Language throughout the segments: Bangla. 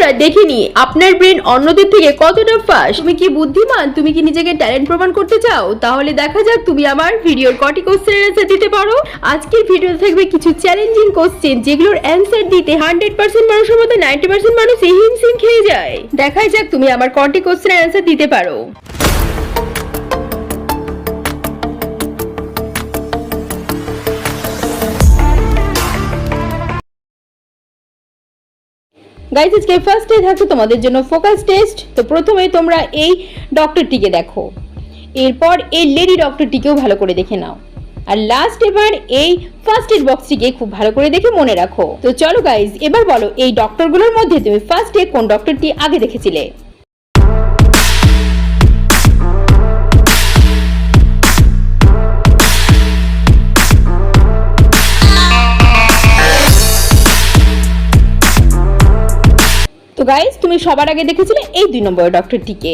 বন্ধুরা, দেখে নি আপনার ব্রেন অন্যদের থেকে কতটা ফাস্ট তুমি কি বুদ্ধিমান? তুমি কি নিজেকে ট্যালেন্ট প্রমাণ করতে চাও? তাহলে দেখা যাক তুমি আমার ভিডিওর কটি কোশ্চেনের অ্যান্সার দিতে পারো। আজকের ভিডিওতে থাকবে কিছু চ্যালেঞ্জিং কোশ্চেন যেগুলোর অ্যান্সার দিতে হান্ড্রেড পার্সেন্ট মানুষের মধ্যে নাইনটি পার্সেন্ট মানুষ হিমসিম খেয়ে যায়। দেখাই যাক তুমি আমার কটি কোশ্চেনের অ্যান্সার দিতে পারো। গাইজ আজকে ফার্স্টে থাকছে তোমাদের জন্য ফোকাস টেস্ট তো প্রথমে তোমরা এই ডক্টরটিকে দেখো। এরপর এই লেডি ডক্টরটিকেও ভালো করে দেখে নাও। আর লাস্ট এবার এই ফার্স্ট এড বক্সটিকে খুব ভালো করে দেখে মনে রাখো। তো চলো গাইজ এবার বলো এই ডক্টরগুলোর মধ্যে তুমি ফার্স্টে কোন ডক্টরটি আগে দেখেছিলে? তো গাইজ তুমি সবার আগে দেখেছিলে এই দুই নম্বর ডক্টরটিকে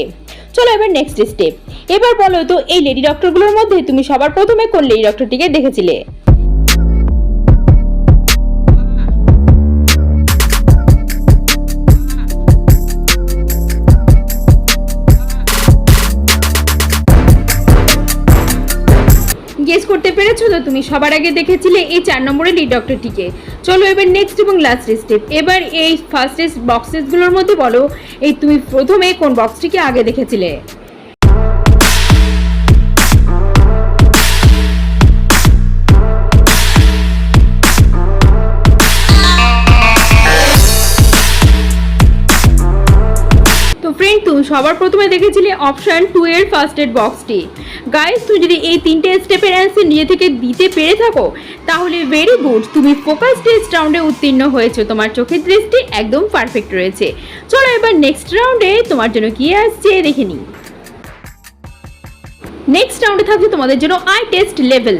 চলো এবার নেক্সট স্টেপ এবার বলো তো, এই লেডি ডক্টরগুলোর মধ্যে তুমি সবার প্রথমে কোন লেডি ডক্টরটিকে দেখেছিলে? পেরেছ তো? তুমি সবার আগে দেখেছিলে এই চার নম্বরের লিড ডক্টরটিকে চলো এবার নেক্সট এবং লাস্ট স্টেপ এবার এই ফার্স্টেস্ট বক্সেসগুলোর মধ্যে বলো, এই তুমি প্রথমে কোন বক্সটিকে আগে দেখেছিলে? তুমি সবার প্রথমে দেখেছিলে অপশন টু এর ফার্স্ট এড বক্সটি গাইস তুমি যদি এই তিনটে স্টেপের অ্যান্সার নিজে থেকে দিতে পেরে থাকো, তাহলে ভেরি গুড তুমি ফোকাস টেস্ট রাউন্ডে উত্তীর্ণ হয়েছো। তোমার চোখের দৃষ্টি একদম পারফেক্ট রয়েছে। চলো এবার নেক্সট রাউন্ডে তোমার জন্য কি আসছে দেখে নিই। নেক্সট রাউন্ডে থাকছে তোমাদের জন্য eye test level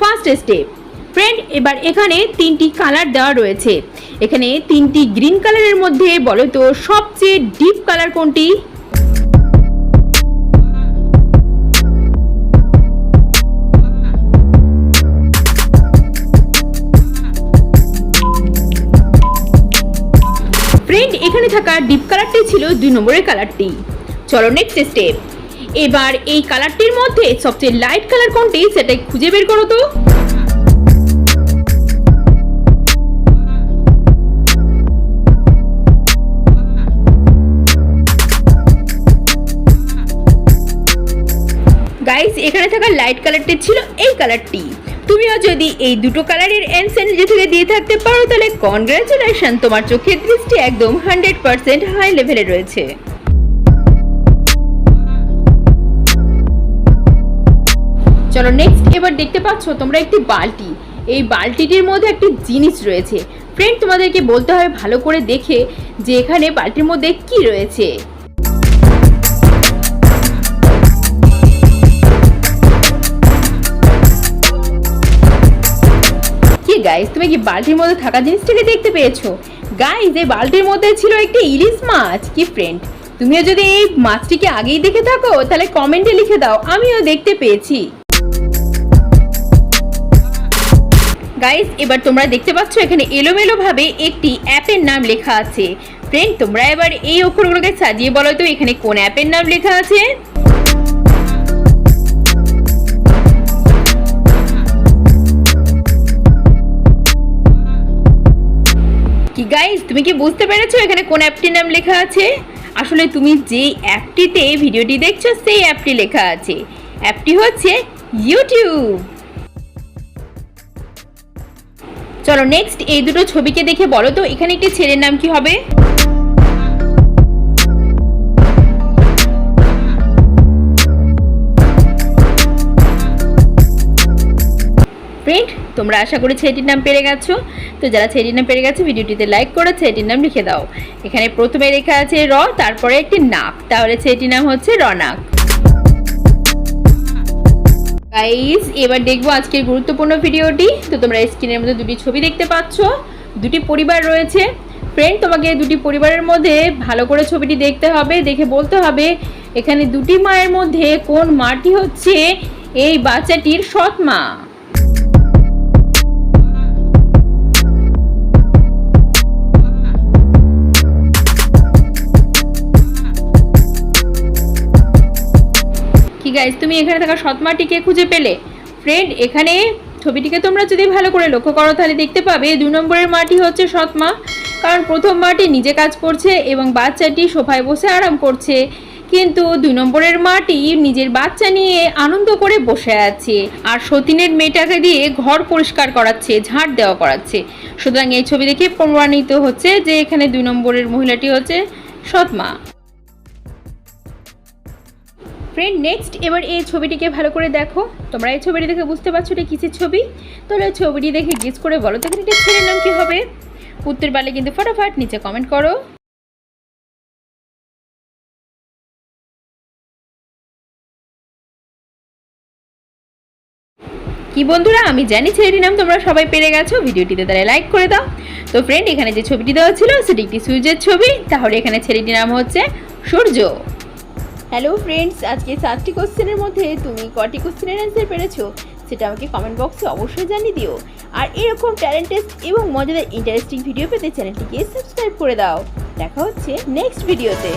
first step friend এবার এখানে তিনটি কালার দেওয়া রয়েছে। এখানে তিনটি গ্রিন কালারের মধ্যে বলো তো সবচেয়ে ডিপ কালার কোনটি? ফ্রেন্ড এখানে থাকা ডিপ কালারটি ছিল দুই নম্বরের কালারটি। চলো নেক্সট স্টেপ এবার এই কালারটির মধ্যে সবচেয়ে লাইট কালার কোনটি সেটা খুঁজে বের করো তো। গাইস এখানে থাকা লাইট কালারটি ছিল এই কালারটি তুমিও যদি এই দুটো কালারের অ্যান্সার নিজে থেকে দিয়ে থাকতে পারো, তাহলে কনগ্রাচুলেশন তোমার চোখের দৃষ্টি একদম হান্ড্রেড পার্সেন্ট হাই লেভেলে রয়েছে। চলো নেক্সট এবার দেখতে পাচ্ছ তোমরা একটি বালতি। এই বালতিটির মধ্যে একটি জিনিস রয়েছে। ফ্রেন্ড তোমাদেরকে বলতে হবে ভালো করে দেখে যে এখানে বালতির মধ্যে কি রয়েছে। কি গাইস তুমি কি বালতির মধ্যে থাকা জিনিসটাকে দেখতে পেয়েছ? গাইস এই বালতির মধ্যে ছিল একটি ইলিশ মাছ, কি ফ্রেন্ড তুমিও যদি এই মাছটিকে আগেই দেখে থাকো, তাহলে কমেন্টে লিখে দাও, আমিও দেখতে পেয়েছি। গাইস এবার তোমরা দেখতে পাচ্ছ এখানে এলোমেলো ভাবে একটি অ্যাপের নাম লেখা আছে। ফ্রেন্ড তোমরা এবার এই অক্ষরগুলোকে সাজিয়ে বলো তো, এখানে কোন অ্যাপের নাম লেখা আছে? কি গাইস তুমি কি বুঝতে পেরেছ এখানে কোন অ্যাপটির নাম লেখা আছে? আসলে তুমি যে অ্যাপটিতে ভিডিওটি দেখছ, সেই অ্যাপটি লেখা আছে। অ্যাপটি হচ্ছে ইউটিউব চলো নেক্সট এই দুটো ছবিকে দেখে বলো তো, এখানে একটি ছেলের নাম কি হবে? ফ্রেন্ড তোমরা আশা করি ছেলেটির নাম পেরে গেছো। তো যারা ছেলেটির নাম পেরে গেছে, ভিডিওটিতে লাইক করে ছেলেটির নাম লিখে দাও। এখানে প্রথমে লেখা আছে র, তারপরে একটি নাক। তাহলে ছেলেটির নাম হচ্ছে রনাক। গাইস এবার দেখব আজকের গুরুত্বপূর্ণ ভিডিওটি। তো তোমরা স্ক্রিনের মধ্যে দুটি ছবি দেখতে পাচ্ছ। দুটি পরিবার রয়েছে। ফ্রেন্ড তোমাকে দুটি পরিবারের মধ্যে ভালো করে ছবিটি দেখতে হবে, দেখে বলতে হবে, এখানে দুটি মায়ের মধ্যে কোন মাটি হচ্ছে এই বাচ্চাটির সৎ মা। গাইজ তুমি এখানে থাকা সৎমাটিকে খুঁজে পেলে? ফ্রেন্ড এখানে ছবিটিকে তোমরা যদি ভালো করে লক্ষ্য করো, তাহলে দেখতে পাবে দুই নম্বরের মাটি হচ্ছে সৎমা কারণ প্রথম মাটি নিজে কাজ করছে এবং বাচ্চাটি সোফায় বসে আরাম করছে। কিন্তু দুই নম্বরের মাটি নিজের বাচ্চা নিয়ে আনন্দ করে বসে আছে আর সতীনের মেয়েটাকে দিয়ে ঘর পরিষ্কার করাচ্ছে ঝাড় দেওয়া করাচ্ছে। সুতরাং এই ছবি দেখে প্রমাণিত হচ্ছে যে এখানে দুই নম্বরের মহিলাটি হচ্ছে সৎমা ফ্রেন্ড নেক্সট এবার এই ছবিটিকে ভালো করে দেখো। তোমরা এই ছবিটি দেখে বুঝতে পারছ এটা কিসের ছবি? তাহলে ছবিটি দেখে গেস করে বলো তো এখানে একটা ছেলের নাম কি হবে? উত্তর পারলে কিন্তু ফটাফট নিচে কমেন্ট করো। কি বন্ধুরা, আমি জানি ছেলেটির নাম তোমরা সবাই পেরে গেছো, ভিডিওটিতে তারা লাইক করে দাও। তো ফ্রেন্ড এখানে যে ছবিটি দেওয়া ছিল, সেটি একটি সূর্যের ছবি। তাহলে এখানে ছেলেটির নাম হচ্ছে সূর্য। হ্যালো ফ্রেন্ডস আজকে সাতটি কোশ্চেনের মধ্যে তুমি কটি কোশ্চেনের অ্যান্সার পেরেছ সেটা আমাকে কমেন্ট বক্সে অবশ্যই জানিয়ে দিও। আর এরকম ট্যালেন্টেড এবং মজাদার ইন্টারেস্টিং ভিডিও পেতে চ্যানেলটিকে সাবস্ক্রাইব করে দাও। দেখা হচ্ছে নেক্সট ভিডিওতে.